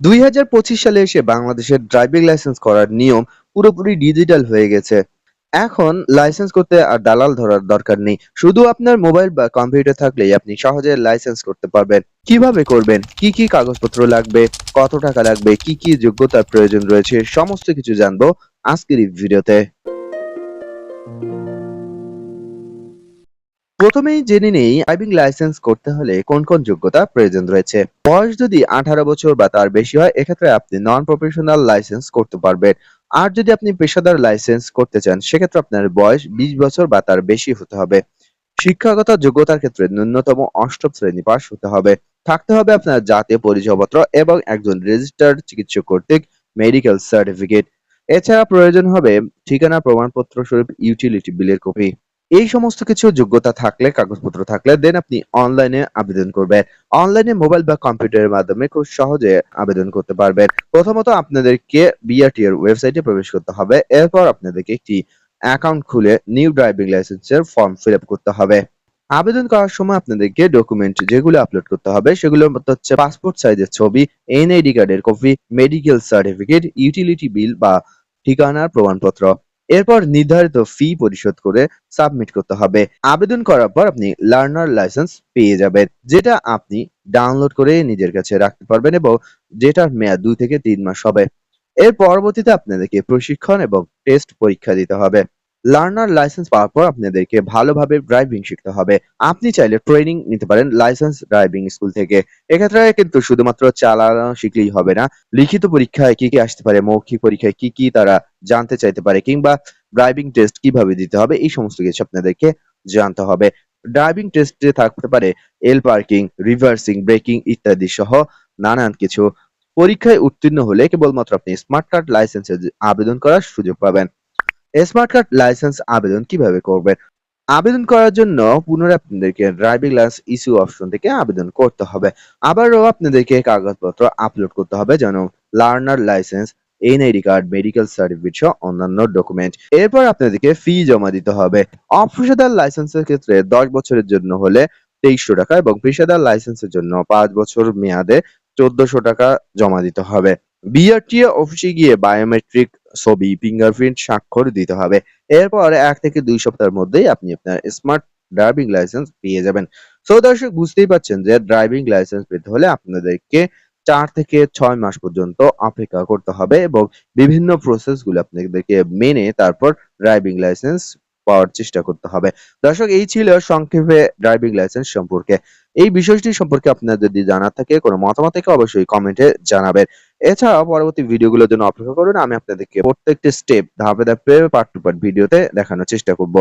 দুই হাজার পঁচিশ সালে এসে বাংলাদেশের ড্রাইভিং লাইসেন্স করার নিয়ম পুরোপুরি ডিজিটাল হয়ে গেছে। এখন লাইসেন্স করতে আর দালাল ধরার দরকার নেই। শুধু আপনার মোবাইল বা কম্পিউটার থাকলেই আপনি সহজে লাইসেন্স করতে পারবেন। কীভাবে করবেন? কি কি কাগজপত্র লাগবে? কত টাকা লাগবে? কি কি যোগ্যতার প্রয়োজন রয়েছে? সমস্ত কিছু জানব আজকের এই ভিডিওতে। প্রথমেই জেনে নেই ড্রাইভিং লাইসেন্স করতে হলে কোন কোন যোগ্যতা প্রয়োজন রয়েছে। বয়স যদি আঠারো বছর বা তার বেশি হয়, এক্ষেত্রে আপনি নন প্রফেশনাল লাইসেন্স করতে পারবেন। আর যদি আপনি পেশাদার লাইসেন্স করতে চান, সেক্ষেত্রে আপনার বয়স বিশ বছর বা তার বেশি হতে হবে। শিক্ষাগত যোগ্যতার ক্ষেত্রে ন্যূনতম অষ্টম শ্রেণি পাস হতে হবে। থাকতে হবে আপনার জাতীয় পরিচয়পত্র এবং একজন রেজিস্টার্ড চিকিৎসক কর্তৃক মেডিকেল সার্টিফিকেট এছাড়া প্রয়োজন হবে ঠিকানা, প্রমাণপত্র স্বরূপ ইউটিলিটি বিলের কপি এই সমস্ত কিছু যোগ্যতা থাকলে, কাগজপত্র থাকলে দেন আপনি অনলাইনে আবেদন করবেন। অনলাইনে মোবাইল বা কম্পিউটারের মাধ্যমে খুব সহজে আবেদন করতে পারবেন। প্রথমত আপনাদেরকে বিআরটি এর ওয়েবসাইটে প্রবেশ করতে হবে। এরপর আপনাদেরকে একটি অ্যাকাউন্ট খুলে নিউ ড্রাইভিং লাইসেন্সের ফর্ম ফিল আপ করতে হবে। আবেদন করার সময় আপনাদেরকে ডকুমেন্ট যেগুলো আপলোড করতে হবে সেগুলোর মধ্যে হচ্ছে পাসপোর্ট সাইজের ছবি এনআইডি কার্ডের copy medical certificate utility bill বা ঠিকানার প্রমাণপত্র। এরপর নির্ধারিত ফি পরিশোধ করে সাবমিট করতে হবে। আবেদন করার পর আপনি লার্নার লাইসেন্স পেয়ে যাবেন, যেটা আপনি ডাউনলোড করে নিজের কাছে রাখতে পারবেন এবং যেটার মেয়াদ দুই থেকে তিন মাস হবে। এর পরবর্তীতে আপনাদেরকে প্রশিক্ষণ এবং টেস্ট পরীক্ষা দিতে হবে। লার্নার লাইসেন্স পাওয়ার পর আপনাদেরকে ভালোভাবে ড্রাইভিং শিখতে হবে। আপনি চাইলে ট্রেনিং নিতে পারেন লাইসেন্স ড্রাইভিং স্কুল থেকে। এক্ষেত্রে কিন্তু শুধুমাত্র চালানো শিখলেই হবে না। লিখিত পরীক্ষায় কি কি আসতে পারে, মৌখিক পরীক্ষায় কি কি তারা জানতে চাইতে পারে কিংবা ড্রাইভিং টেস্ট কীভাবে দিতে হবে, এই সমস্ত কিছু আপনাদেরকে জানতে হবে। ড্রাইভিং টেস্টে থাকতে পারে এল পার্কিং রিভার্সিং ব্রেকিং ইত্যাদি সহ নানান কিছু। পরীক্ষায় উত্তীর্ণ হলে কেবলমাত্র আপনি স্মার্ট কার্ড লাইসেন্সের আবেদন করার সুযোগ পাবেন। স্মার্ট কার্ড লাইসেন্স আবেদন কীভাবে করবেন? আবেদন করার জন্য পুনরায় আপনাদেরকে ড্রাইভিং লাইসেন্স ইস্যু অপশন থেকে আবেদন করতে হবে। আবারও আপনাদেরকে কাগজপত্র আপলোড করতে হবে, যেন learner licence NID card medical certificate সহ অন্যান্য ডকুমেন্ট এরপর আপনাদেরকে ফি জমা দিতে হবে। অপেশাদার লাইসেন্সের ক্ষেত্রে দশ বছরের জন্য হলে তেইশশো টাকা এবং পেশাদার লাইসেন্সের জন্য পাঁচ বছর মেয়াদে চোদ্দশো টাকা জমা দিতে হবে। বিআরটিএ অফিসে গিয়ে বায়োমেট্রিক ছবি ফিঙ্গারপ্রিন্ট স্বাক্ষর দিতে হবে। এরপর এক থেকে দুই সপ্তাহের মধ্যেই আপনি আপনার স্মার্ট ড্রাইভিং লাইসেন্স পেয়ে যাবেন। সো দর্শক, বুঝতেই পাচ্ছেন যে ড্রাইভিং লাইসেন্স পেতে হলে আপনাদেরকে চার থেকে ছয় মাস পর্যন্ত অপেক্ষা করতে হবে এবং বিভিন্ন প্রসেসগুলো আপনাদেরকে মেনে তারপর ড্রাইভিং লাইসেন্স পাওয়ার চেষ্টা করতে হবে। দর্শক, এই ছিল সংক্ষেপে ড্রাইভিং লাইসেন্স সম্পর্কে। এই বিষয়টি সম্পর্কে আপনার যদি জানা থাকে, কোনো মতামত থেকে, অবশ্যই কমেন্টে জানাবেন। এছাড়াও পরবর্তী ভিডিওগুলোর জন্য অপেক্ষা করুন, আমি আপনাদেরকে প্রত্যেকটি স্টেপ ধাপে ধাপে পার্ট টু পার্ট ভিডিওতে দেখানোর চেষ্টা করব।